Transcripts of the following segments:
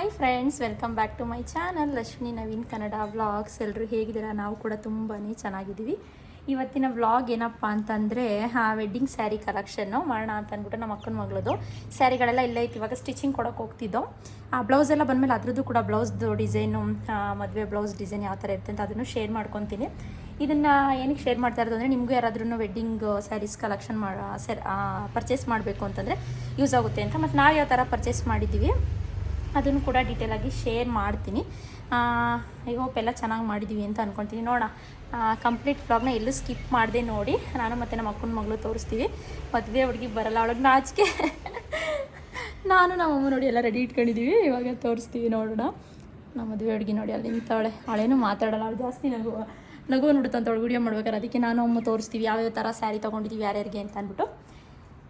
Hi friends welcome back to my channel Lakshmi Naveen Kannada vlogs ಎಲ್ಲರೂ ಹೇಗಿದ್ದೀರಾ? ನಾವು ಕೂಡ ತುಂಬಾ ಚೆನ್ನಾಗಿದ್ದೀವಿ. ಇವತ್ತಿನ ವ್ಲಾಗ್ ಏನಪ್ಪ ಅಂತಂದರೆ ವೆಡ್ಡಿಂಗ್ ಸ್ಯಾರಿ ಕಲೆಕ್ಷನ್ನು ಮಾಡೋಣ ಅಂತ ಅಂದ್ಬಿಟ್ಟು ನಮ್ಮ ಅಕ್ಕನ ಮಗಳದು ಸ್ಯಾರಿಗಳೆಲ್ಲ ಇಲ್ಲೇ ಐತಿ ಇವಾಗ ಸ್ಟಿಚಿಂಗ್ ಕೊಡೋಕೆ ಹೋಗ್ತಿದ್ದೋ. ಆ ಬ್ಲೌಸ್ ಎಲ್ಲ ಬಂದಮೇಲೆ ಅದರದ್ದು ಕೂಡ ಬ್ಲೌಸ್ದು ಡಿಸೈನು ಮದುವೆ ಬ್ಲೌಸ್ ಡಿಸೈನ್ ಯಾವ ಥರ ಇರುತ್ತೆ ಅಂತ ಅದನ್ನು ಶೇರ್ ಮಾಡ್ಕೊತೀನಿ. ಇದನ್ನು ಏನಕ್ಕೆ ಶೇರ್ ಮಾಡ್ತಾ ಇರೋದು ಅಂದರೆ, ನಿಮಗೂ ಯಾರಾದ್ರೂ ವೆಡ್ಡಿಂಗ್ ಸ್ಯಾರೀಸ್ ಕಲೆಕ್ಷನ್ ಮಾಡ ಪರ್ಚೇಸ್ ಮಾಡಬೇಕು ಅಂತಂದರೆ ಯೂಸ್ ಆಗುತ್ತೆ ಅಂತ. ಮತ್ತು ನಾವು ಯಾವ ಥರ ಪರ್ಚೇಸ್ ಮಾಡಿದ್ದೀವಿ? ಅದನ್ನು ಕೂಡ ಡೀಟೇಲಾಗಿ ಶೇರ್ ಮಾಡ್ತೀನಿ. ಐ ಹೋಪ್ ಎಲ್ಲ ಚೆನ್ನಾಗಿ ಮಾಡಿದ್ದೀವಿ ಅಂತ ಅಂದ್ಕೊತೀನಿ ನೋಡೋಣ ಕಂಪ್ಲೀಟ್ ಬ್ಲಾಗ್ನ ಎಲ್ಲೂ ಸ್ಕಿಪ್ ಮಾಡದೆ ನೋಡಿ. ನಾನು ಮತ್ತು ನಮ್ಮ ಅಕ್ಕನ ಮಗಳು ತೋರಿಸ್ತೀವಿ. ಮದುವೆ ಹುಡುಗಿ ಬರಲ್ಲ. ಅವಳಿಗೆ ನಾಚಿಕೆ ನಾನು ನಮ್ಮ ಅಮ್ಮ ನೋಡಿ ಎಲ್ಲ ರೆಡಿ ಇಟ್ಕೊಂಡಿದ್ದೀವಿ ಇವಾಗ ತೋರಿಸ್ತೀವಿ ನೋಡೋಣ. ನಮ್ಮ ಮದುವೆ ಹುಡುಗಿ ನೋಡಿ ಅಲ್ಲಿ ನಿಂತವಳೆ. ಅವಳೇನು ಮಾತಾಡಲ್ಲ. ಅವಳು ಜಾಸ್ತಿ ನಗು ನಗು ನೋಡುತ್ತಂತ ಅವಳು ವಿಡಿಯೋ ಮಾಡ್ಬೇಕಾದ್ರೆ ಅದಕ್ಕೆ ನಾನು ಅಮ್ಮ ತೋರಿಸ್ತೀವಿ. ಯಾವ್ಯಾವ ಥರ ಸ್ಯಾರಿ ತೊಗೊಂಡಿದ್ದೀವಿ ಯಾರ್ಯಾರಿಗೆ ಅಂತ ಅಂದ್ಬಿಟ್ಟು.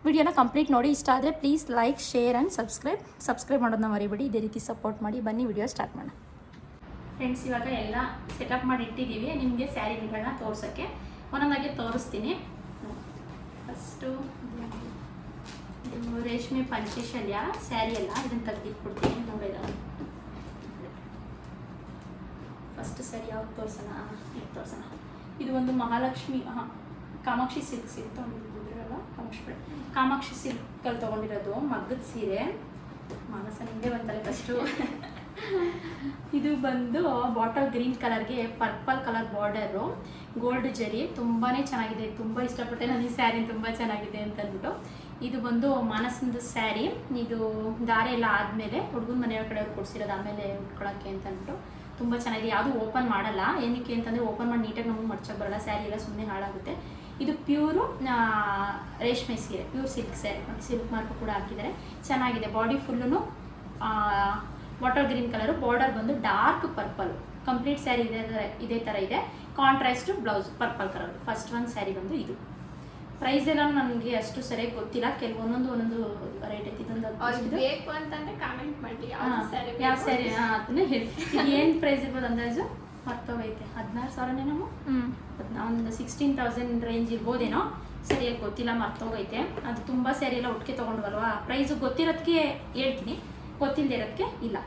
ವಿಡಿಯೋನ ಕಂಪ್ಲೀಟ್ ನೋಡಿ ಇಷ್ಟ ಆದರೆ please like share and subscribe subscribe ಮಾಡೋದನ್ನ ಮರಿಬೇಡಿ. ಇದೇ ರೀತಿ ಸಪೋರ್ಟ್ ಮಾಡಿ ಬನ್ನಿ ವಿಡಿಯೋ ಸ್ಟಾರ್ಟ್ ಮಾಡೋಣ. ಫ್ರೆಂಡ್ಸ್ ಇವಾಗ ಎಲ್ಲ ಸೆಟಪ್ ಮಾಡಿ ಇಟ್ಟಿದ್ದೀವಿ. ನಿಮಗೆ ಸ್ಯಾರಿಗಳನ್ನ ತೋರ್ಸೋಕ್ಕೆ ಒಂದೊಂದಾಗಿ ತೋರಿಸ್ತೀನಿ. ಫಸ್ಟು ರೇಷ್ಮೆ ಪಂಚಶಲ್ಯ ಸ್ಯಾರಿ ಎಲ್ಲ. ಇದನ್ನು ತೆಗೆದಿಟ್ಬಿಡ್ತೀನಿ. ನೋಡಿದ ಫಸ್ಟ್ ಸ್ಯಾರಿ ಯಾವ್ದು ತೋರ್ಸೋಣ? ಇದು ತೋರ್ಸೋಣ. ಇದು ಒಂದು ಮಹಾಲಕ್ಷ್ಮಿ ಕಾಮಾಕ್ಷಿ ಸಿಲ್ಕ್ ಇತ್ತು ತೊಗೊಂಡಿದ್ರಲ್ಲ ಕಾಮಾಕ್ಷಿ ಸಿಲ್ಕಲ್ಲಿ ತೊಗೊಂಡಿರೋದು, ಮಗ್ಗದ ಸೀರೆ. ಮಾನಸ ನಿಂದೆ ಬಂತಲ್ಲ ಫಸ್ಟು ಇದು ಬಂದು bottle green ಕಲರ್ಗೆ purple colour border. Gold zari ತುಂಬಾ ಚೆನ್ನಾಗಿದೆ. ತುಂಬ ಇಷ್ಟಪಟ್ಟೆ ನಾನು ಈ ಸ್ಯಾರಿ, ತುಂಬ ಚೆನ್ನಾಗಿದೆ ಅಂತ ಅಂದ್ಬಿಟ್ಟು ಇದು ಬಂದು ಮನಸ್ಸಿಂದ ಸ್ಯಾರಿ. ಇದು ದಾರಿ ಎಲ್ಲ ಆದಮೇಲೆ ಹುಡುಗನ ಮನೆಯವ್ರ ಕಡೆಯವ್ರು ಕೊಡಿಸಿರೋದು ಆಮೇಲೆ ಉಟ್ಕೊಳ್ಳೋಕ್ಕೆ ಅಂತ ಅಂದ್ಬಿಟ್ಟು ತುಂಬ ಚೆನ್ನಾಗಿದೆ. ಯಾವುದು ಓಪನ್ ಮಾಡಲ್ಲ. ಏನಕ್ಕೆ ಅಂತಂದರೆ ಓಪನ್ ಮಾಡಿ ನೀಟಾಗಿ ನಮಗೆ ಮಡ್ಚಕ್ಕೆ ಬರಲ್ಲ. ಸ್ಯಾರಿ ಎಲ್ಲ ಸುಮ್ಮನೆ ಹಾಳಾಗುತ್ತೆ. ಇದು ಪ್ಯೂರು ರೇಷ್ಮೆ ಸೀರೆ ಪ್ಯೂರ್ ಸಿಲ್ಕ್ ಸೆ ಸಿಲ್ಕ್ ಮಾರ್ಕ್ ಕೂಡ ಹಾಕಿದ್ದಾರೆ. ಚೆನ್ನಾಗಿದೆ. Body full water green colour border ಬಂದು ಡಾರ್ಕ್ ಪರ್ಪಲ್. ಕಂಪ್ಲೀಟ್ ಸ್ಯಾರಿ ಇದೇ ಥರ ಇದೇ ಥರ ಇದೆ. Contrast blouse purple colour. First ಒಂದು ಸ್ಯಾರಿ ಬಂದು ಇದು. ಪ್ರೈಸ್ ಎಲ್ಲ ನನಗೆ ಅಷ್ಟು ಸರಿಯಾಗಿ ಗೊತ್ತಿಲ್ಲ. ಕೆಲವೊಂದೊಂದು ಒಂದೊಂದು ರೇಟ್ ಐತಿ. ಇದೊಂದು. ಬೇಕು ಅಂತಂದ್ರೆ ಕಾಮೆಂಟ್ ಮಾಡಿ ಹಾ, ಯಾವ ಸ್ಯಾರಿ ಯಾವ ಸ್ಯಾರಿ? ಅದನ್ನೇ ಹೇಳಿ ಏನು ಪ್ರೈಸ್ ಇರ್ಬೋದು ಅಂದಾಜು? ಮರ್ತೋಗೈತೆ ಹದಿನಾರು ಸಾವಿರನೇ ನಮ್ಮ ಒಂದು ಸಿಕ್ಸ್ಟೀನ್ ತೌಸಂಡ್ ರೇಂಜ್ ಇರ್ಬೋದೇನೋ? ಸರಿಯಾಗಿ ಗೊತ್ತಿಲ್ಲ ಮರ್ತೋಗೈತೆ. ಅದು ತುಂಬ ಸ್ಯಾರಿ ಎಲ್ಲ ಒಟ್ಟಿಗೆ ತೊಗೊಂಡ್ವಲ್ವಾ? ಪ್ರೈಸ್ ಗೊತ್ತಿರೋದಕ್ಕೆ ಹೇಳ್ತೀನಿ. ಗೊತ್ತಿಲ್ಲದೆ ಇರೋದಕ್ಕೆ ಇಲ್ಲ.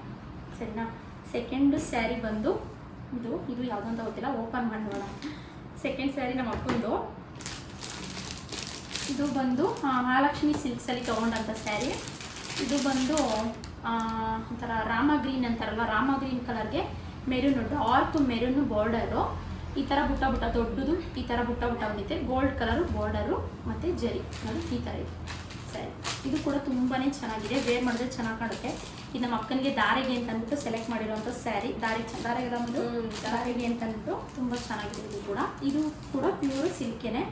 ಸರಿನಾ? ಸೆಕೆಂಡ್ ಸ್ಯಾರಿ ಬಂದು ಇದು ಇದು ಯಾವುದಂತ ಗೊತ್ತಿಲ್ಲ. ಓಪನ್ ಮಾಡೋಣ ನೋಡೋಣ ಸೆಕೆಂಡ್ ಸ್ಯಾರಿ ನಮ್ಮ ಅಪ್ಪಂದು ಇದು ಬಂದು ಮಹಾಲಕ್ಷ್ಮಿ ಸಿಲ್ಕ್ಸಲ್ಲಿ ತೊಗೊಂಡಂಥ ಸ್ಯಾರಿ ಇದು ಬಂದು ಒಂಥರ ರಾಮ ಗ್ರೀನ್ ಅಂತಾರಲ್ವ? ರಾಮ ಗ್ರೀನ್ ಕಲರ್ಗೆ ಮೆರೂನು ಡಾರ್ಕ್ ಮೆರೂನು ಬಾರ್ಡರು. ಈ ಥರ ಬುಟ್ಟ ಬುಟ್ಟ ದೊಡ್ಡದು ಈ ಥರ ಬುಟ್ಟ ಬುಟ್ಟ ಬಂದಿದೆ ಗೋಲ್ಡ್ ಕಲರು ಬಾರ್ಡರು ಮತ್ತು ಜರಿ. ಅದು ಈ ಥರ ಇದೆ. ಸರಿ. ಇದು ಕೂಡ ತುಂಬಾ ಚೆನ್ನಾಗಿದೆ. ವೇರ್ ಮಾಡಿದ್ರೆ ಚೆನ್ನಾಗಿ ಕಾಣುತ್ತೆ. ಇದು ನಮ್ಮ ಅಕ್ಕನಿಗೆ ದಾರಿಗೆ ಅಂತ ಅಂದ್ಬಿಟ್ಟು ಸೆಲೆಕ್ಟ್ ಮಾಡಿರೋಂಥ ಸ್ಯಾರಿ ದಾರಿ ದಾರಿಗೆ ಒಂದು ಹ್ಮ್, ದಾರಿಗೆ ಅಂತ ಅಂದ್ಬಿಟ್ಟು ತುಂಬ ಚೆನ್ನಾಗಿದೆ ಇದು ಕೂಡ. ಇದು ಕೂಡ ಪ್ಯೂರ್ ಸಿಲ್ಕೆನೆ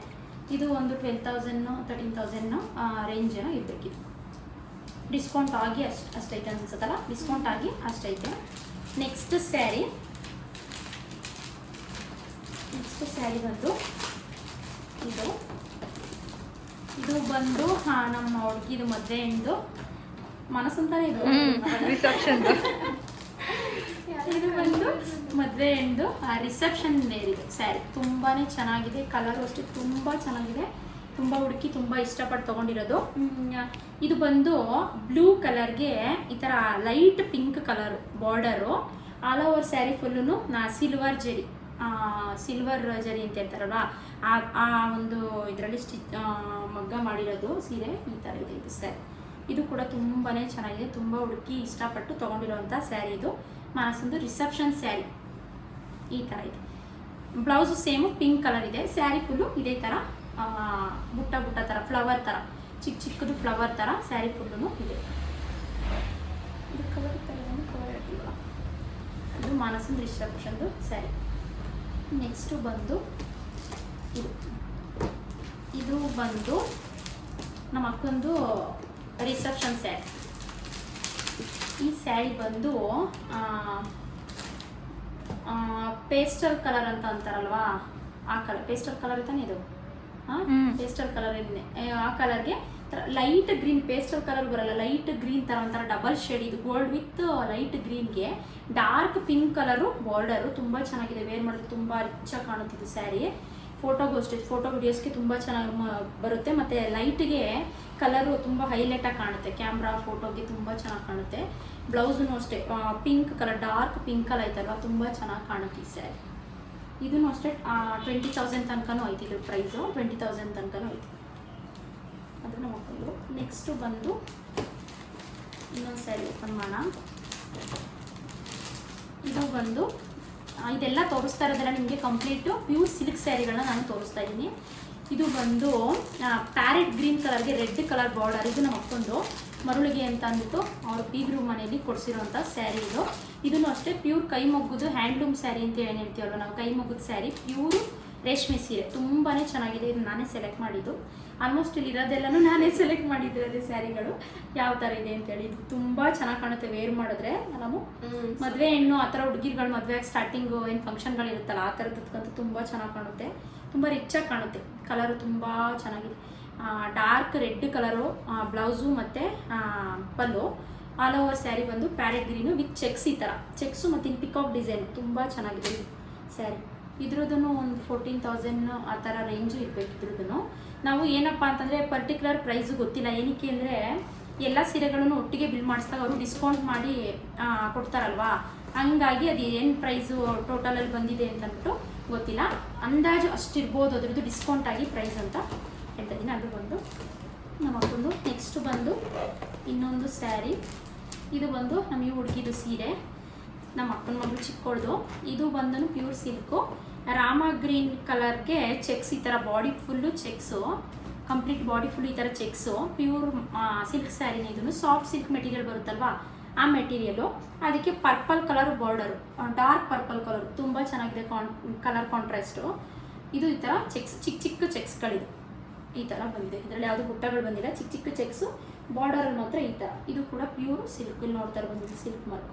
ಇದು ಒಂದು ಟ್ವೆಲ್ ತೌಸಂಡು ತರ್ಟೀನ್ ತೌಸಂಡ್ನು ರೇಂಜೇನೋ ಇರಬೇಕಿತ್ತು. ಡಿಸ್ಕೌಂಟ್ ಆಗಿ ಅಷ್ಟು ಅಷ್ಟೈತೆ ಅನ್ಸುತ್ತಲ್ಲ ಡಿಸ್ಕೌಂಟ್ ಆಗಿ ಅಷ್ಟೈತೆ ನೆಕ್ಸ್ಟ್ ಸ್ಯಾರಿ ನೆಕ್ಸ್ಟ್ ಸ್ಯಾರಿ ಬಂದು ಇದು. ಇದು ಬಂದು ಹಾ ನಮ್ಮ ಹುಡುಗಿದು ಮದುವೆ ಎಂದು ಮನಸ್ಸಂತಾನೆ ಇದು. ರಿಸೆಪ್ಷನ್ ಇದು ಬಂದು ಮದುವೆ ಎಂದು ರಿಸೆಪ್ಷನ್ ವೇರ್ ಇದು ಸ್ಯಾರಿ ತುಂಬಾ ಚೆನ್ನಾಗಿದೆ. ಕಲರು ಅಷ್ಟೇ ತುಂಬ ಚೆನ್ನಾಗಿದೆ. ತುಂಬ ಹುಡುಕಿ ತುಂಬ ಇಷ್ಟಪಟ್ಟು ತೊಗೊಂಡಿರೋದು. ಇದು ಬಂದು ಬ್ಲೂ ಕಲರ್ಗೆ ಈ ಥರ light pink colour border. All over sari full ನಾ ಸಿಲ್ವರ್ ಜರಿ ಸಿಲ್ವರ್ ಜರಿ ಅಂತ ಹೇಳ್ತಾರಲ್ವ? ಆ ಆ ಒಂದು ಇದರಲ್ಲಿ ಸ್ಟಿಚ್ ಮಗ್ಗ ಮಾಡಿರೋದು ಸೀರೆ ಈ ಥರ ಇದೆ ಇದು ಸ್ಯಾರಿ. ಇದು ಕೂಡ ತುಂಬಾ ಚೆನ್ನಾಗಿದೆ ತುಂಬ ಹುಡುಕಿ ಇಷ್ಟಪಟ್ಟು ತೊಗೊಂಡಿರೋವಂಥ ಸ್ಯಾರಿ ಇದು. ಮನಸ್ಸೊಂದು ರಿಸೆಪ್ಷನ್ ಸ್ಯಾರಿ ಈ ಥರ ಇದೆ. ಬ್ಲೌಸು ಸೇಮು ಪಿಂಕ್ ಕಲರ್ ಇದೆ ಸ್ಯಾರಿ ಫುಲ್ಲು ಇದೇ ಥರ ಬುಟ್ಟ ಬುಟ್ಟ ಥರ ಫ್ಲವರ್ ಥರ ಚಿಕ್ಕ ಚಿಕ್ಕದು ಫ್ಲವರ್ ಥರ ಸ್ಯಾರಿ ಫುಲ್ಲು ಇದೆ. ಇದು ಕವರ್ ರಿಸೆಪ್ಷನ್ದು ಸ್ಯಾರಿ ನೆಕ್ಸ್ಟು ಬಂದು ಇದು. ಇದು ಬಂದು ನಮ್ಮ ಅಕ್ಕಂದು ರಿಸೆಪ್ಷನ್ ಸ್ಯಾರಿ ಈ ಸ್ಯಾರಿ ಬಂದು ಪೇಸ್ಟಲ್ ಕಲರ್ ಅಂತ ಅಂತಾರಲ್ವಾ? ಆ ಕಲರ್ ಪೇಸ್ಟಲ್ ಕಲರ್ ತಾನೇ ಇದು. ಪೇಸ್ಟಲ್ ಕಲರ್ ಆ ಕಲರ್ಗೆ ಲೈಟ್ ಗ್ರೀನ್ ಪೇಸ್ಟಲ್ ಕಲರ್ ಬರಲ್ಲ ಲೈಟ್ ಗ್ರೀನ್ ಥರ ಒಂಥರ ಡಬಲ್ ಶೇಡ್ ಇದು ಗೋಲ್ಡ್ ವಿತ್ ಲೈಟ್ ಗ್ರೀನ್ಗೆ ಡಾರ್ಕ್ ಪಿಂಕ್ ಕಲರು ಬಾರ್ಡರು ತುಂಬ ಚೆನ್ನಾಗಿದೆ. ವೇರ್ ಮಾಡಿದ್ರೆ ತುಂಬ ರಿಚಾಗಿ ಕಾಣುತ್ತಿದ್ದು ಸ್ಯಾರಿ ಫೋಟೋಗೂ ಅಷ್ಟೇ ಫೋಟೋ ವಿಡಿಯೋಸ್ಗೆ ತುಂಬ ಚೆನ್ನಾಗಿ ಬರುತ್ತೆ. ಮತ್ತು ಲೈಟ್ಗೆ ಕಲರು ತುಂಬ ಹೈಲೈಟಾಗಿ ಕಾಣುತ್ತೆ. ಕ್ಯಾಮ್ರಾ ಫೋಟೋಗೆ ತುಂಬ ಚೆನ್ನಾಗಿ ಕಾಣುತ್ತೆ. ಬ್ಲೌಸೂ ಅಷ್ಟೇ pink colour dark pink colour ಐತಲ್ವ ತುಂಬ ಚೆನ್ನಾಗಿ ಕಾಣುತ್ತೆ ಈ ಸ್ಯಾರಿ ಇದನ್ನು ಅಷ್ಟೇ ಟ್ವೆಂಟಿ ತೌಸಂಡ್ ತನಕನೂ ಐತಿ ಇದ್ರ ಪ್ರೈಸು ಟ್ವೆಂಟಿ ತೌಸಂಡ್ ತನಕನೂ ಐತಿ. ಅದನ್ನು ಹಾಕೊಂಡು ನೆಕ್ಸ್ಟು ಬಂದು ಇನ್ನೊಂದು ಸ್ಯಾರಿ ಓಪನ್ ಮಾಡೋಣ. ಇದು ಬಂದು ಇದೆಲ್ಲ ತೋರಿಸ್ತಾ ಇರೋದೆಲ್ಲ ನಿಮಗೆ ಕಂಪ್ಲೀಟು ಪ್ಯೂರ್ ಸಿಲ್ಕ್ ಸ್ಯಾರಿಗಳನ್ನ ನಾನು ತೋರಿಸ್ತಾ ಇದ್ದೀನಿ. ಇದು ಬಂದು ಪ್ಯಾರೆಟ್ ಗ್ರೀನ್ ಕಲರ್ಗೆ ರೆಡ್ ಕಲರ್ ಬಾರ್ಡರ್ ಇದು ನಮ್ಮ ಅಕ್ಕೊಂದು ಮರುಳಿಗೆ ಅಂತ ಅಂದ್ಬಿಟ್ಟು ಅವ್ರ ಬೀಗ್ರು ಮನೆಯಲ್ಲಿ ಕೊಡಿಸಿರುವಂಥ ಸ್ಯಾರಿ ಇದು. ಇದನ್ನು ಅಷ್ಟೇ ಪ್ಯೂರ್ ಕೈ ಮೊಗ್ಗುದು ಹ್ಯಾಂಡ್ಲೂಮ್ ಸ್ಯಾರಿ ಅಂತ ಏನು ಹೇಳ್ತೀವಲ್ವ? ನಾವು ಕೈ ಮೊಗ್ಗುದು ಸ್ಯಾರಿ ಪ್ಯೂರ್ ರೇಷ್ಮೆ ಸೀರೆ. ತುಂಬಾ ಚೆನ್ನಾಗಿದೆ. ಇದು ನಾನೇ ಸೆಲೆಕ್ಟ್ ಮಾಡಿದ್ದು. ಆಲ್ಮೋಸ್ಟ್ ಇಲ್ಲಿ ಇರೋದೆಲ್ಲನೂ ನಾನೇ ಸೆಲೆಕ್ಟ್ ಮಾಡಿದ್ದು ಅದೇ ಸ್ಯಾರಿಗಳು. ಯಾವ ಥರ ಇದೆ ಅಂತೇಳಿ ಇದು ತುಂಬ ಚೆನ್ನಾಗಿ ಕಾಣುತ್ತೆ ವೇರ್ ಮಾಡಿದ್ರೆ. ನಾವು ಮದುವೆ ಹೆಣ್ಣು ಆ ಥರ ಹುಡುಗಿರ್ಗಳು ಮದುವೆ ಸ್ಟಾರ್ಟಿಂಗು ಏನು ಫಂಕ್ಷನ್ಗಳಿರುತ್ತಲ್ಲ ಆ ಥರದಕ್ಕಂತೂ ತುಂಬ ಚೆನ್ನಾಗಿ ಕಾಣುತ್ತೆ. ತುಂಬ ರಿಚ್ಚಾಗಿ ಕಾಣುತ್ತೆ. ಕಲರು ತುಂಬ ಚೆನ್ನಾಗಿದೆ. ಡಾರ್ಕ್ ರೆಡ್ ಕಲರು ಬ್ಲೌಸು ಮತ್ತು ಪಲ್ಲು. ಆಲ್ ಓವರ್ ಸ್ಯಾರಿ ಬಂದು ಪ್ಯಾರೆಟ್ ಗ್ರೀನು ವಿತ್ ಚೆಕ್ಸ್ ಈ ಥರ ಚೆಕ್ಸು ಮತ್ತು ಇನ್ ಪಿಕಾಕ್ ಡಿಸೈನ್ ತುಂಬ ಚೆನ್ನಾಗಿದೆ ಸ್ಯಾರಿ ಇದ್ರದ್ದು ಒಂದು ಫೋರ್ಟೀನ್ ತೌಸಂಡ್ ಆ ಥರ ರೇಂಜು ಇರಬೇಕು ಇದ್ರದ್ದು ನಾವು ಏನಪ್ಪ ಅಂತಂದರೆ ಪರ್ಟಿಕ್ಯುಲರ್ ಪ್ರೈಸು ಗೊತ್ತಿಲ್ಲ. ಏನಕ್ಕೆ ಅಂದರೆ ಎಲ್ಲ ಸೀರೆಗಳನ್ನು ಒಟ್ಟಿಗೆ ಬಿಲ್ ಮಾಡಿಸಿದಾಗ ಅವರು ಡಿಸ್ಕೌಂಟ್ ಮಾಡಿ ಕೊಡ್ತಾರಲ್ವಾ? ಹಂಗಾಗಿ ಅದು ಏನು ಪ್ರೈಸು ಟೋಟಲಲ್ಲಿ ಬಂದಿದೆ ಅಂತ ಅಂದ್ಬಿಟ್ಟು ಗೊತ್ತಿಲ್ಲ. ಅಂದಾಜು ಅಷ್ಟಿರ್ಬೋದು. ಅದ್ರದ್ದು ಡಿಸ್ಕೌಂಟ್ ಆಗಿ ಪ್ರೈಸ್ ಅಂತ ಹೇಳ್ತಾ ಇದ್ದೀನಿ ಅದು ಬಂದು ನಮ್ಮ ಅಕ್ಕಂದು ನೆಕ್ಸ್ಟ್ ಬಂದು ಇನ್ನೊಂದು ಸ್ಯಾರಿ. ಇದು ಬಂದು ನಮಗೆ ಹುಡುಗಿದು ಸೀರೆ. ನಮ್ಮ ಅಕ್ಕನ ಮಗಳು ಚಿಕ್ಕೋಳ್ದು. ಇದು ಬಂದನು ಪ್ಯೂರ್ ಸಿಲ್ಕು. ರಾಮ ಗ್ರೀನ್ ಕಲರ್ಗೆ ಚೆಕ್ಸ್ ಈ ಥರ body full checks. Complete body full ಈ ಥರ ಚೆಕ್ಸು. ಪ್ಯೂರ್ ಸಿಲ್ಕ್ ಸ್ಯಾರಿನ ಇದನ್ನು ಸಾಫ್ಟ್ ಸಿಲ್ಕ್ ಮೆಟೀರಿಯಲ್ ಬರುತ್ತಲ್ವಾ? ಆ ಮೆಟೀರಿಯಲು ಅದಕ್ಕೆ purple colour border. Dark purple colour. ತುಂಬ ಚೆನ್ನಾಗಿದೆ ಕಾನ್, ಕಲರ್ ಕಾಂಟ್ರಾಸ್ಟು. ಇದು ಈ ಥರ ಚೆಕ್ಸ್ ಚಿಕ್ಕ ಚಿಕ್ಕ ಚೆಕ್ಸ್ಗಳಿದೆ. ಈ ಥರ ಬಂದಿದೆ. ಇದರಲ್ಲಿ ಯಾವುದು ಬುಟ್ಟಗಳು ಬಂದಿಲ್ಲ. ಚಿಕ್ಕ ಚಿಕ್ಕ ಚೆಕ್ಸು. ಬಾರ್ಡರಲ್ಲಿ ಮಾತ್ರ ಈ ಥರ ಇದು ಕೂಡ ಪ್ಯೂರ್ ಸಿಲ್ಕ್ ಇಲ್ಲಿ ನೋಡ್ತಾ ಸಿಲ್ಕ್ ಮಾರ್ಕ್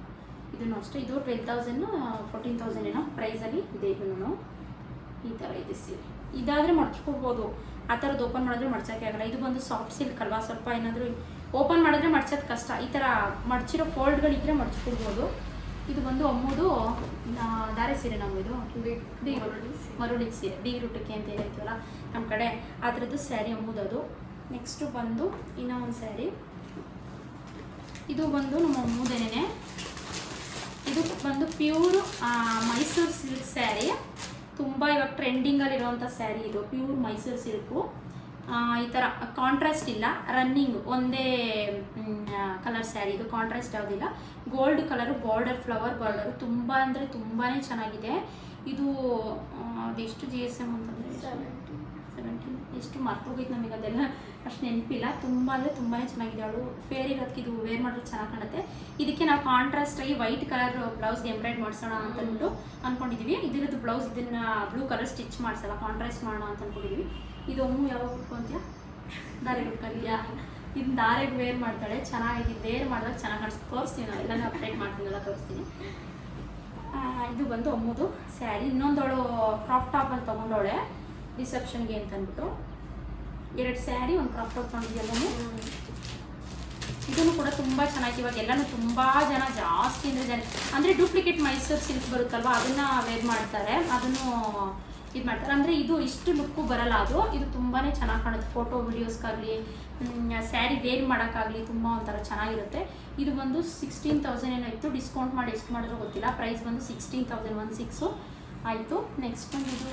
ಇದನ್ನು ಅಷ್ಟೇ. ಇದು ಟ್ವೆಲ್ ತೌಸಂಡ್ ಫೋರ್ಟೀನ್ ತೌಸಂಡ್ ಏನೋ ಪ್ರೈಸಲ್ಲಿ ಇದೆ ಇದನ್ನು. ಈ ಥರ ಇದೆ ಸೀರೆ ಇದಾದರೆ ಮಡ್ಚ್ಕೋಬೋದು. ಆ ಥರದ್ದು ಓಪನ್ ಮಾಡಿದ್ರೆ ಮಡ್ಚೋಕ್ಕೆ ಆಗಲ್ಲ. ಇದು ಬಂದು ಸಾಫ್ಟ್ ಸಿಲ್ಕ್ ಅಲ್ವಾ? ಸ್ವಲ್ಪ ಏನಾದರೂ ಓಪನ್ ಮಾಡಿದ್ರೆ ಮಡ್ಚೋದು ಕಷ್ಟ. ಈ ಥರ ಮಡ್ಚಿರೋ ಫೋಲ್ಡ್ಗಳಿದ್ರೆ ಮಡ್ಚ್ಕೊಳ್ಬೋದು ಇದು ಬಂದು ಅಮ್ಮದು ದಾರೆ ಸೀರೆ ನಾವು ಇದು ಡಿ ಮರುಳಿ ಸೀರೆ. ಡಿ ರೂಟಕ್ಕೆ ಅಂತ ಹೇಳ್ತೀವಲ್ಲ ನಮ್ಮ ಕಡೆ. ಆ ಥರದ್ದು ಸ್ಯಾರಿ ಅಮ್ಮದು ಅದು ನೆಕ್ಸ್ಟು ಬಂದು ಇನ್ನೂ ಒಂದು ಸ್ಯಾರಿ ಇದು ಬಂದು ನಮ್ಮ ಅಮ್ಮದೇನೆ ಇದು ಬಂದು ಪ್ಯೂರ್ ಮೈಸೂರು ಸಿಲ್ಕ್ ಸ್ಯಾರಿ ತುಂಬ ಇವಾಗ ಟ್ರೆಂಡಿಂಗಲ್ಲಿರುವಂಥ ಸ್ಯಾರಿ ಇದು ಪ್ಯೂರ್ ಮೈಸೂರು ಸಿಲ್ಕು ಈ ಥರ ಕಾಂಟ್ರಾಸ್ಟ್ ಇಲ್ಲ ರನ್ನಿಂಗ್ ಒಂದೇ ಕಲರ್ ಸ್ಯಾರಿ ಇದು ಕಾಂಟ್ರಾಸ್ಟ್ ಯಾವುದಿಲ್ಲ. Gold colour border flower border ತುಂಬ ಅಂದರೆ ತುಂಬಾ ಚೆನ್ನಾಗಿದೆ. ಇದು ಅದೆಷ್ಟು ಜಿ ಎಸ್ ಎಂ ಅಂತಂದರೆ ಸೆವೆಂಟೀನ್ ಎಷ್ಟು ಮರ್ತೋಗಿತ್ತು ನಮಗೆ ಅದೆಲ್ಲ ಅಷ್ಟು ನೆನಪಿಲ್ಲ. ತುಂಬ ಅಂದರೆ ತುಂಬಾ ಚೆನ್ನಾಗಿದೆ ಅವಳು. ಫೇರ್ ಇರೋದಕ್ಕೆ ಇದು ವೇರ್ ಮಾಡಿದ್ರೆ ಚೆನ್ನಾಗಿ ಕಾಣುತ್ತೆ. ಇದಕ್ಕೆ ನಾವು ಕಾಂಟ್ರಾಸ್ಟ್ ಆಗಿ ವೈಟ್ ಕಲರ್ ಬ್ಲೌಸ್ಗೆ ಎಂಬ್ರಾಯ್ಡ್ ಮಾಡಿಸೋಣ ಅಂತ ಅಂದ್ಬಿಟ್ಟು ಅಂದ್ಕೊಂಡಿದ್ದೀವಿ ಇದರದ್ದು ಬ್ಲೌಸ್ ಇದನ್ನ ಬ್ಲೂ ಕಲರ್ ಸ್ಟಿಚ್ ಮಾಡಿಸಲ್ಲ ಕಾಂಟ್ರಾಸ್ಟ್ ಮಾಡೋಣ ಅಂತ ಅಂದ್ಕೊಂಡಿದ್ದೀವಿ ಇದು ಅಮ್ಮು ಯಾವಾಗ ಉಟ್ಕೊಂತೀಯ? ದಾರೆ ಉಟ್ಕೊಂಡಿದ್ಯಾ? ಇದನ್ನ ದಾರೆಗೆ ವೇರ್ ಮಾಡ್ತಾಳೆ. ಚೆನ್ನಾಗಿದೆ. ವೇರ್ ಮಾಡಿದಾಗ ಚೆನ್ನಾಗಿ ಕಾಣಿಸ್ತು. ತೋರಿಸ್ತೀನಿ ನಾವು ಎಲ್ಲನೂ ಅಪ್ಡೇಟ್ ಮಾಡ್ತೀನಲ್ಲ, ತೋರಿಸ್ತೀನಿ. ಇದು ಬಂದು ಅಮ್ಮದು ಸ್ಯಾರಿ ಇನ್ನೊಂದವಳು ಕ್ರಾಪ್ ಟಾಪಲ್ಲಿ ತೊಗೊಂಡವಳೆ. ರಿಸೆಪ್ಷನ್ಗೆ ಅಂತ ಅಂದ್ಬಿಟ್ಟು ಎರಡು ಸ್ಯಾರಿ, ಒಂದು ಕ್ರಾಪ್ ಟಾಪ್ ತೊಗೊಂಡಿದ್ದೆಲ್ಲೂ ಇದನ್ನು ಕೂಡ ತುಂಬ ಚೆನ್ನಾಗಿ ಇವಾಗ ಎಲ್ಲನೂ ತುಂಬ ಜನ ಜಾಸ್ತಿ ಅಂದರೆ ಜನ ಅಂದರೆ ಡೂಪ್ಲಿಕೇಟ್ ಮೈಸೂರು ಸಿಲ್ಕ್ ಬರುತ್ತಲ್ವ, ಅದನ್ನು ವೇರ್ ಮಾಡ್ತಾರೆ. ಅದನ್ನು ಇದು ಮಾಡ್ತಾರೆ. ಅಂದರೆ ಇದು ಇಷ್ಟು ಲುಕ್ಕು ಬರಲ್ಲ ಅದು. ಇದು ತುಂಬಾ ಚೆನ್ನಾಗಿ ಕಾಣುತ್ತೆ. ಫೋಟೋ ವೀಡಿಯೋಸ್ಗಾಗಲಿ ಸ್ಯಾರಿ ವೇರ್ ಮಾಡೋಕ್ಕಾಗಲಿ ತುಂಬ ಒಂಥರ ಚೆನ್ನಾಗಿರುತ್ತೆ. ಇದು ಬಂದು ಸಿಕ್ಸ್ಟೀನ್ ತೌಸಂಡ್ ಏನೋ ಇತ್ತು. ಡಿಸ್ಕೌಂಟ್ ಮಾಡಿ ಎಷ್ಟು ಮಾಡಿದ್ರು ಗೊತ್ತಿಲ್ಲ. ಪ್ರೈಸ್ ಬಂದು ಸಿಕ್ಸ್ಟೀನ್ ತೌಸಂಡ್ ಒನ್ ಸಿಕ್ಸು ಆಯಿತು ನೆಕ್ಸ್ಟ್ ಇದು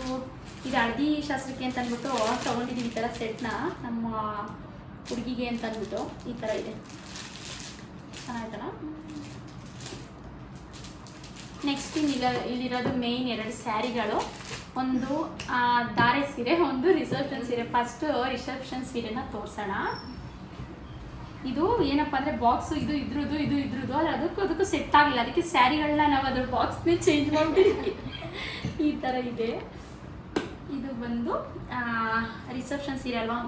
ಇದು ಹಳದಿ ಶಾಸ್ತ್ರಕ್ಕೆ ಅಂತ ಅಂದ್ಬಿಟ್ಟು ತೊಗೊಂಡಿದ್ದೀವಿ ಈ ಥರ ಸೆಟ್ನ ನಮ್ಮ ಹುಡುಗಿಗೆ ಅಂತ ಅಂದ್ಬಿಟ್ಟು ಈ ಥರ ಇದೆ. ಚೆನ್ನಾಗಿತ್ತಲ್ಲ? ನೆಕ್ಸ್ಟ್ ಇನ್ನಿಲ್ಲ ಇಲ್ಲಿರೋದು ಮೇಯ್ನ್ ಎರಡು ಸ್ಯಾರಿಗಳು. ಒಂದು ದಾರೆ ಸೀರೆ, ಒಂದು ರಿಸೆಪ್ಷನ್ ಸೀರೆ. ಫಸ್ಟು ರಿಸೆಪ್ಷನ್ ಸೀರೆನ ತೋರಿಸೋಣ. ಇದು ಏನಪ್ಪ ಅಂದರೆ ಬಾಕ್ಸು ಇದು, ಇದ್ರದ್ದು ಇದು, ಇದ್ರದ್ದು. ಅದು ಅದಕ್ಕೂ ಅದಕ್ಕೂ ಸೆಟ್ ಆಗಲಿಲ್ಲ ಅದಕ್ಕೆ ಸ್ಯಾರಿಗಳನ್ನ ನಾವು ಅದ್ರ ಬಾಕ್ಸ್ನೇ ಚೇಂಜ್ ಮಾಡಿಬಿಟ್ಟು ಈ ಥರ ಇದೆ. ಇದು ಬಂದು ರಿಸೆಪ್ಷನ್ ಸೀರೆ ಅಲ್ವಾ?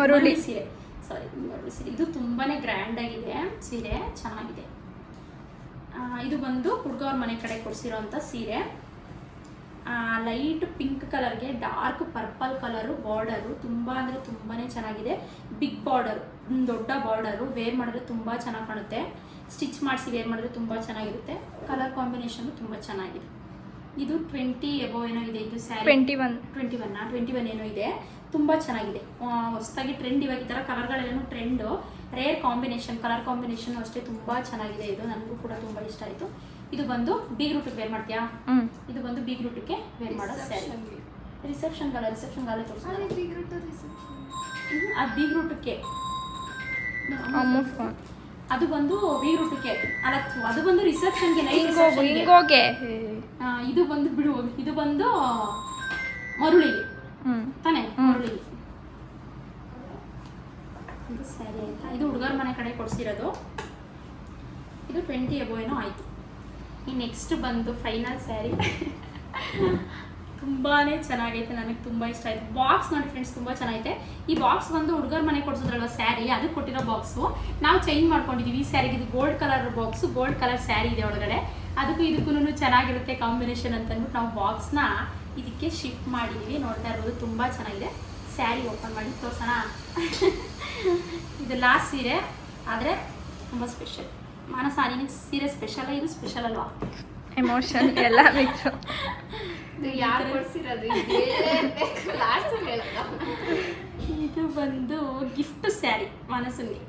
ಮರುಳಿ. ಸೀರೆ. ಸಾರಿ ಮರುಳಿ ಸೀರೆ. ಇದು ತುಂಬಾ ಗ್ರ್ಯಾಂಡ್ ಆಗಿದೆ. ಸೀರೆ ಚೆನ್ನಾಗಿದೆ. ಇದು ಬಂದು ಹುಡುಗವ್ರ ಮನೆ ಕಡೆ ಕೊಡಿಸಿರೋಂಥ ಸೀರೆ. ಲೈಟ್ ಪಿಂಕ್ ಕಲರ್ಗೆ ಡಾರ್ಕ್ ಪರ್ಪಲ್ ಕಲರು ಬಾರ್ಡರು ತುಂಬ ಅಂದರೆ ತುಂಬಾ ಚೆನ್ನಾಗಿದೆ. ಬಿಗ್ ಬಾರ್ಡರ್ ದೊಡ್ಡ ಬಾರ್ಡರು ವೇರ್ ಮಾಡಿದ್ರೆ ತುಂಬ ಚೆನ್ನಾಗಿ ಕಾಣುತ್ತೆ. ಸ್ಟಿಚ್ ಮಾಡಿಸಿ ವೇರ್ ಮಾಡಿದ್ರೆ ತುಂಬ ಚೆನ್ನಾಗಿರುತ್ತೆ. ಕಲರ್ ಕಾಂಬಿನೇಷನು ತುಂಬ ಚೆನ್ನಾಗಿದೆ. ಇದು ಟ್ವೆಂಟಿ ಎಬೋ ಏನೋ ಇದೆ ಇದು sari twenty one twenty one twenty one ಏನೋ ಇದೆ. ತುಂಬ ಚೆನ್ನಾಗಿದೆ. ಹೊಸದಾಗಿ ಟ್ರೆಂಡ್ ಇವಾಗ ಈ ಥರ ಕಲರ್ಗಳೆಲ್ಲನೂ trend rare combination colour combination ಅಷ್ಟೇ ತುಂಬ ಚೆನ್ನಾಗಿದೆ ಇದು. ನನಗೂ ಕೂಡ ತುಂಬ ಇಷ್ಟ ಆಯಿತು. ಇದು ಬಂದು ಬೀಗ್ ರೂಟಿಗೆ ವೇರ್ ಮಾಡ್ತೀಯಾ? ಇದು ಬಂದು ಬೀಗ್ ರೂಟಿಗೆ ವೇರ್ ಮಾಡೋ ಸ್ಯಾರಿ ರಿಸೆಪ್ಷನ್ ಗಾಲ ರಿಸೆಪ್ಷನ್ ಗಾಲ ತೋರಿಸ್ತಾರೆ ಅದು ಬೀಗ್ ರೂಟಕ್ಕೆ ಅದು ಬಂದು ಬೀಗ್ ಟಿಕೆಟ್ ಅಲ್ಲ ಅದು ಬಂದು ರಿಸೆಪ್ಷನ್ಗೆ ನೈಟ್ ಹಿಂಗೋಗು ಇದು ಬಂದು ಬಿಡು ಇದು ಬಂದು ಮರುಳಿಗೆ. ತಾನೆ. ಮರುಳಿಗೆ. ಇದು ಸ್ಯಾರಿ ಆಯ್ತಾ? ಇದು ಹುಡುಗರ ಮನೆ ಕಡೆ ಕೊಡಿಸಿರೋದು. ಇದು ಟ್ವೆಂಟಿ ಅಬೋ ಏನೋ ಆಯಿತು. ಈ ನೆಕ್ಸ್ಟ್ ಬಂದು ಫೈನಲ್ ಸ್ಯಾರಿ ತುಂಬಾ ಚೆನ್ನಾಗೈತೆ, ನನಗೆ ತುಂಬ ಇಷ್ಟ ಆಯಿತು. ಬಾಕ್ಸ್ ನೋಡಿ ಫ್ರೆಂಡ್ಸ್ ತುಂಬ ಚೆನ್ನಾಗೈತೆ. ಈ ಬಾಕ್ಸ್ ಬಂದು ಹುಡುಗರ ಮನೆ ಕೊಡಿಸೋದ್ರಲ್ವ ಸ್ಯಾರಿ ಅದಕ್ಕೆ ಕೊಟ್ಟಿರೋ ಬಾಕ್ಸು ನಾವು ಚೇಂಜ್ ಮಾಡ್ಕೊಂಡಿದ್ದೀವಿ ಈ ಸ್ಯಾರಿಗೆ ಇದು gold colour box gold colour sari ಇದೆ ಒಳಗಡೆ. ಅದಕ್ಕೂ ಇದಕ್ಕೂ ಚೆನ್ನಾಗಿರುತ್ತೆ ಕಾಂಬಿನೇಷನ್ ಅಂತ ಅಂದ್ಬಿಟ್ಟು ನಾವು ಬಾಕ್ಸ್ನ ಇದಕ್ಕೆ ಶಿಫ್ಟ್ ಮಾಡಿದ್ದೀವಿ ನೋಡ್ತಾ ಇರೋದು ತುಂಬ ಚೆನ್ನಾಗಿದೆ. ಸ್ಯಾರಿ ಓಪನ್ ಮಾಡಿ ತೋರ್ಸೋಣ. ಇದು ಲಾಸ್ಟ್ ಸೀರೆ. ಆದರೆ ತುಂಬ ಸ್ಪೆಷಲ್ ಮಾನಸ, ನಿನಗೆ ಸೀರೆ ಸ್ಪೆಷಲ್ ಇದು ಸ್ಪೆಷಲ್ ಅಲ್ವಾ? ಎಮೋಷನ್ ಎಲ್ಲ ಬಿಟ್ಟು ಇದು ಬಂದು ಗಿಫ್ಟ್ ಸ್ಯಾರಿ ಮನಸ್ಸಲ್ಲಿ.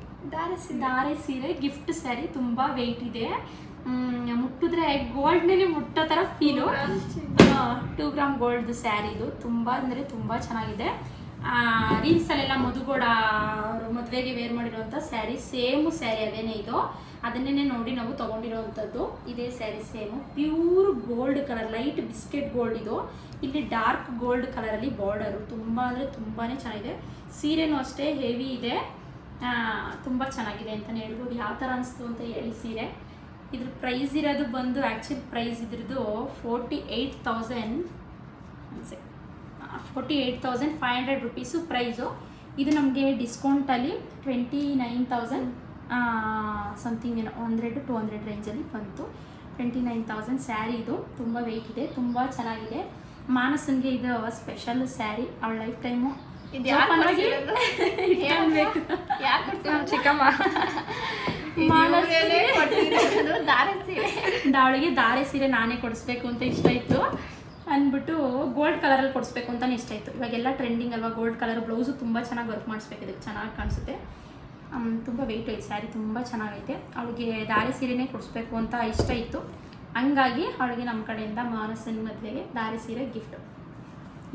ದಾರೆ ಸೀರೆ. ಗಿಫ್ಟ್ ಸ್ಯಾರಿ ತುಂಬಾ ವೆಯ್ಟ್ ಇದೆ. ಮುಟ್ಟಿದ್ರೆ ಗೋಲ್ಡ್ನೇ ಮುಟ್ಟೋ ತರ feel two gram gold sari ಇದು. ತುಂಬಾ ಅಂದ್ರೆ ತುಂಬಾ ಚೆನ್ನಾಗಿದೆ. ರೀಲ್ಸ್ ಅಲ್ಲೆಲ್ಲ ಅವರು ಮದುವೆಗೆ ವೇರ್ ಮಾಡಿರುವಂಥ ಸ್ಯಾರಿ ಸೇಮು ಸ್ಯಾರಿ ಅದೇನೆ ಇದು. ಅದನ್ನೇ ನೋಡಿ ನಾವು ತೊಗೊಂಡಿರೋವಂಥದ್ದು ಇದೇ sari same pure gold colour light biscuit gold ಇದು. ಇಲ್ಲಿ ಡಾರ್ಕ್ ಗೋಲ್ಡ್ ಕಲರಲ್ಲಿ ಬಾರ್ಡರು ತುಂಬ ಅಂದರೆ ತುಂಬಾ ಚೆನ್ನಾಗಿದೆ. ಸೀರೆನೂ ಅಷ್ಟೇ ಹೆವಿ ಇದೆ. ತುಂಬ ಚೆನ್ನಾಗಿದೆ ಅಂತಲೇ ಹೇಳ್ಬೋದು. ಯಾವ ಥರ ಅನಿಸ್ತು ಅಂತ ಹೇಳಿ ಸೀರೆ. ಇದ್ರ ಪ್ರೈಸ್ ಇರೋದು ಬಂದು ಆ್ಯಕ್ಚುಲಿ ಪ್ರೈಸ್ ಇದ್ರದ್ದು forty eight thousand forty eight thousand five hundred rupees price ಇದು ನಮಗೆ ಡಿಸ್ಕೌಂಟಲ್ಲಿ ಟ್ವೆಂಟಿ ನೈನ್ ತೌಸಂಡ್ ಸಮಥಿಂಗ್ ಏನೋ ಹಂಡ್ರೆಡ್ ಟು ಹಂಡ್ರೆಡ್ ರೇಂಜಲ್ಲಿ ಬಂತು. ಟ್ವೆಂಟಿ ನೈನ್ ತೌಸಂಡ್ ಸ್ಯಾರಿ ಇದು. ತುಂಬ ವೆಯ್ಟ್ ಇದೆ ತುಂಬ ಚೆನ್ನಾಗಿದೆ. ಮಾನಸನ್ಗೆ ಇದು ಸ್ಪೆಷಲ್ ಸ್ಯಾರಿ ಅವಳ ಲೈಫ್ ಟೈಮು ಚಿಕ್ಕಮ್ಮ. ಅವಳಿಗೆ ದಾರೆ ಸೀರೆ ನಾನೇ ಕೊಡಿಸ್ಬೇಕು ಅಂತ ಇಷ್ಟ ಇತ್ತು. ಅಂದ್ಬಿಟ್ಟು ಗೋಲ್ಡ್ ಕಲರಲ್ಲಿ ಕೊಡಿಸ್ಬೇಕು ಅಂತಲೇ ಇಷ್ಟ ಇತ್ತು ಇವಾಗೆಲ್ಲ ಟ್ರೆಂಡಿಂಗ್ ಅಲ್ವಾ ಗೋಲ್ಡ್ ಕಲರ್ ಬ್ಲೌಸು ತುಂಬ ಚೆನ್ನಾಗಿ ವರ್ಕ್ ಮಾಡಿಸ್ಬೇಕು ಇದಕ್ಕೆ, ಚೆನ್ನಾಗಿ ಕಾಣಿಸುತ್ತೆ. ತುಂಬ ವೆಯ್ಟ್ ಐತೆ ಸ್ಯಾರಿ ತುಂಬ ಚೆನ್ನಾಗೈತೆ. ಅವಳಿಗೆ ದಾರಿ ಸೀರೆನೇ ಕೊಡಿಸ್ಬೇಕು ಅಂತ ಇಷ್ಟ ಇತ್ತು. ಹಂಗಾಗಿ ಅವಳಿಗೆ ನಮ್ಮ ಕಡೆಯಿಂದ ಮಾನಸನ ಮದುವೆಗೆ ದಾರಿ ಸೀರೆ ಗಿಫ್ಟ್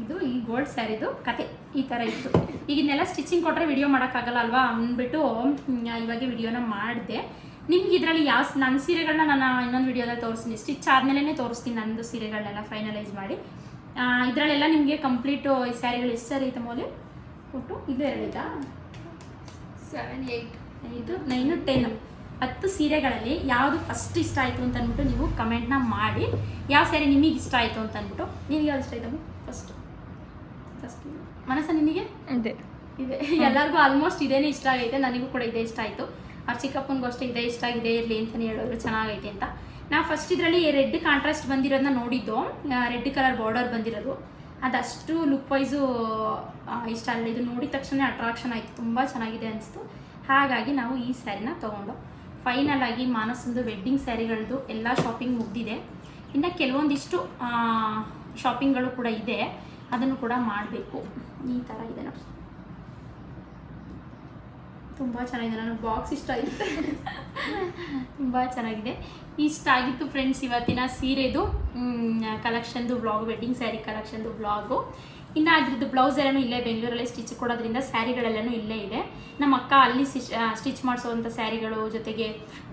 ಇದು ಈ ಗೋಲ್ಡ್ ಸ್ಯಾರಿದು ಕತೆ, ಈ ಥರ ಇತ್ತು. ಈಗ ಇದನ್ನೆಲ್ಲ ಸ್ಟಿಚಿಂಗ್ ಕೊಟ್ಟರೆ ವಿಡಿಯೋ ಮಾಡೋಕ್ಕಾಗಲ್ಲ ಅಲ್ವಾ ಅಂದ್ಬಿಟ್ಟು ಇವಾಗ ವಿಡಿಯೋನ ಮಾಡಿದೆ. ನಿಮ್ಗೆ ಇದರಲ್ಲಿ ಯಾವ ನನ್ನ ಸೀರೆಗಳನ್ನ ನಾನು ಇನ್ನೊಂದು ವಿಡಿಯೋದಲ್ಲಿ ತೋರಿಸ್ತೀನಿ. ಸ್ಟಿಚ್ ಆದಮೇಲೆ ತೋರಿಸ್ತೀನಿ ನಂದು ಸೀರೆಗಳನ್ನೆಲ್ಲ ಫೈನಲೈಸ್ ಮಾಡಿ. ಇದರಲ್ಲೆಲ್ಲ ನಿಮಗೆ ಕಂಪ್ಲೀಟು ಈ ಸ್ಯಾರಿಗಳು ಎಷ್ಟು ಸ್ಯಾರಿ ಐತೆ ಮೌಲ್ಯ? ಒಟ್ಟು ಇದು ಎರಡಿದಾ ಸೆವೆನ್ ಏಯ್ಟ್ ಇದು ನೈನು ಟೆನ್ ಹತ್ತು ಸೀರೆಗಳಲ್ಲಿ ಯಾವುದು ಫಸ್ಟ್ ಇಷ್ಟ ಆಯಿತು ಅಂತ ಅಂದ್ಬಿಟ್ಟು ನೀವು ಕಮೆಂಟ್ನ ಮಾಡಿ. ಯಾವ ಸ್ಯಾರಿ ನಿಮಗೆ ಇಷ್ಟ ಆಯಿತು ಅಂತ ಅಂದ್ಬಿಟ್ಟು ನಿಮಗೆ ಯಾವ್ದು ಇಷ್ಟ ಆಯ್ತಮ್ಮ ಫಸ್ಟ್ ಫಸ್ಟ್ ಮನಸ್ಸ ನಿಮಗೆ ಇದೆ ಇದೆ. ಎಲ್ಲರಿಗೂ ಆಲ್ಮೋಸ್ಟ್ ಇದೇನೇ ಇಷ್ಟ ಆಗೈತೆ. ನನಗೂ ಕೂಡ ಇದೇ ಇಷ್ಟ ಆಯಿತು. ಅವ್ರ ಚಿಕ್ಕಪ್ಪನಿಗೂ ಅಷ್ಟೇ ಇದೇ, ಇಷ್ಟ ಆಗಿದೆ ಇರಲಿ ಅಂತಲೇ ಹೇಳೋರು ಚೆನ್ನಾಗೈತೆ ಅಂತ. ನಾವು ಫಸ್ಟ್ ಇದರಲ್ಲಿ ರೆಡ್ ಕಾಂಟ್ರಾಸ್ಟ್ ಬಂದಿರೋದನ್ನ ನೋಡಿದ್ದು. ರೆಡ್ ಕಲರ್ ಬಾರ್ಡರ್ ಬಂದಿರೋದು. ಅದಷ್ಟು ಲುಕ್ ವೈಸು ಇಷ್ಟ ಅಲ್ಲ. ಇದು ನೋಡಿದ ತಕ್ಷಣ ಅಟ್ರಾಕ್ಷನ್ ಆಯಿತು. ತುಂಬ ಚೆನ್ನಾಗಿದೆ ಅನಿಸ್ತು. ಹಾಗಾಗಿ ನಾವು ಈ ಸ್ಯಾರಿನ ತೊಗೊಂಡು ಫೈನಲ್ ಆಗಿ ಮಾನಸಂದು ವೆಡ್ಡಿಂಗ್ ಸ್ಯಾರಿಗಳದ್ದು ಎಲ್ಲ ಶಾಪಿಂಗ್ ಮುಗ್ದಿದೆ. ಇನ್ನು ಕೆಲವೊಂದಿಷ್ಟು ಶಾಪಿಂಗ್ಗಳು ಕೂಡ ಇದೆ. ಅದನ್ನು ಕೂಡ ಮಾಡಬೇಕು. ಈ ಥರ ಇದೆ ನೋಡಿ ತುಂಬ ಚೆನ್ನಾಗಿದೆ. ನನಗೆ ಬಾಕ್ಸ್ ಇಷ್ಟ ಆಯಿತು. ತುಂಬ ಚೆನ್ನಾಗಿದೆ. ಇಷ್ಟ ಆಗಿತ್ತು ಫ್ರೆಂಡ್ಸ್ ಇವತ್ತಿನ ಸೀರೆದು ಕಲೆಕ್ಷನ್ದು ಬ್ಲಾಗ್ ವೆಡ್ಡಿಂಗ್ ಸ್ಯಾರಿ ಕಲೆಕ್ಷನ್ದು ಬ್ಲಾಗು ಇನ್ನು ಅದ್ರದ್ದು ಬ್ಲೌಸ್ ಎಲ್ಲನೂ ಇಲ್ಲೇ ಬೆಂಗಳೂರಲ್ಲೇ ಸ್ಟಿಚ್ ಕೊಡೋದ್ರಿಂದ ಸ್ಯಾರಿಗಳೆಲ್ಲನೂ ಇಲ್ಲೇ ಇದೆ. ನಮ್ಮ ಅಕ್ಕ ಅಲ್ಲಿ ಸ್ಟಿಚ್ ಮಾಡಿಸೋವಂಥ ಸ್ಯಾರಿಗಳು ಜೊತೆಗೆ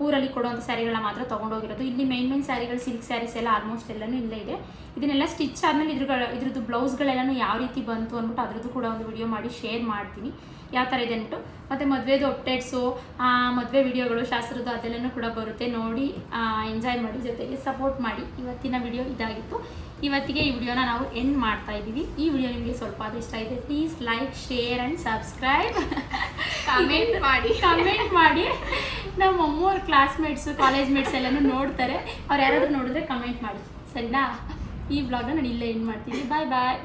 ಊರಲ್ಲಿ ಕೊಡುವಂಥ ಸ್ಯಾರಿಗಳನ್ನ ಮಾತ್ರ ತೊಗೊಂಡೋಗಿರೋದು ಇಲ್ಲಿ ಮೈನ್ ಮೈನ್ ಸ್ಯಾರಿಗಳು ಸಿಲ್ಕ್ ಸ್ಯಾರೀಸ್ ಎಲ್ಲ ಆಲ್ಮೋಸ್ಟ್ ಎಲ್ಲನೂ ಇಲ್ಲೇ ಇದೆ. ಇದನ್ನೆಲ್ಲ ಸ್ಟಿಚ್ ಆದಮೇಲೆ ಇದ್ರ ಇದ್ರದ್ದು ಬ್ಲೌಸ್ಗಳೆಲ್ಲನೂ ಯಾವ ರೀತಿ ಬಂತು ಅಂದ್ಬಿಟ್ಟು ಅದ್ರದ್ದು ಕೂಡ ಒಂದು ವಿಡಿಯೋ ಮಾಡಿ ಶೇರ್ ಮಾಡ್ತೀನಿ. ಯಾವ ಥರ ಇದೆ ಅಂದ್ಬಿಟ್ಟು. ಮತ್ತು ಮದುವೆದು ಅಪ್ಡೇಟ್ಸು ಮದುವೆ ವಿಡಿಯೋಗಳು ಶಾಸ್ತ್ರದ್ದು ಅದೆಲ್ಲನೂ ಕೂಡ ಬರುತ್ತೆ. ನೋಡಿ ಎಂಜಾಯ್ ಮಾಡಿ, ಜೊತೆಗೆ ಸಪೋರ್ಟ್ ಮಾಡಿ. ಇವತ್ತಿನ ವಿಡಿಯೋ ಇದಾಗಿತ್ತು. ಇವತ್ತಿಗೆ ಈ ವಿಡಿಯೋನ ನಾವು ಎಂಡ್ ಮಾಡ್ತಾ ಇದ್ದೀವಿ. ಈ ವಿಡಿಯೋ ನಿಮಗೆ ಸ್ವಲ್ಪ ಆದರೂ ಇಷ್ಟ ಇದೆ please like share and subscribe comment ಮಾಡಿ. ಕಮೆಂಟ್ ಮಾಡಿ. ನಮ್ಮ ಅಮ್ಮವ್ರ ಕ್ಲಾಸ್ಮೇಟ್ಸು ಕಾಲೇಜ್ ಮೇಟ್ಸ್ ಎಲ್ಲನೂ ನೋಡ್ತಾರೆ. ಅವ್ರು ಯಾರಾದರೂ ನೋಡಿದ್ರೆ ಕಮೆಂಟ್ ಮಾಡಿ. ಸರಿನಾ? ಈ ಬ್ಲಾಗ್ನ ನಾನು ಇಲ್ಲೇ ಎಂಡ್ ಮಾಡ್ತೀನಿ. ಬಾಯ್ ಬಾಯ್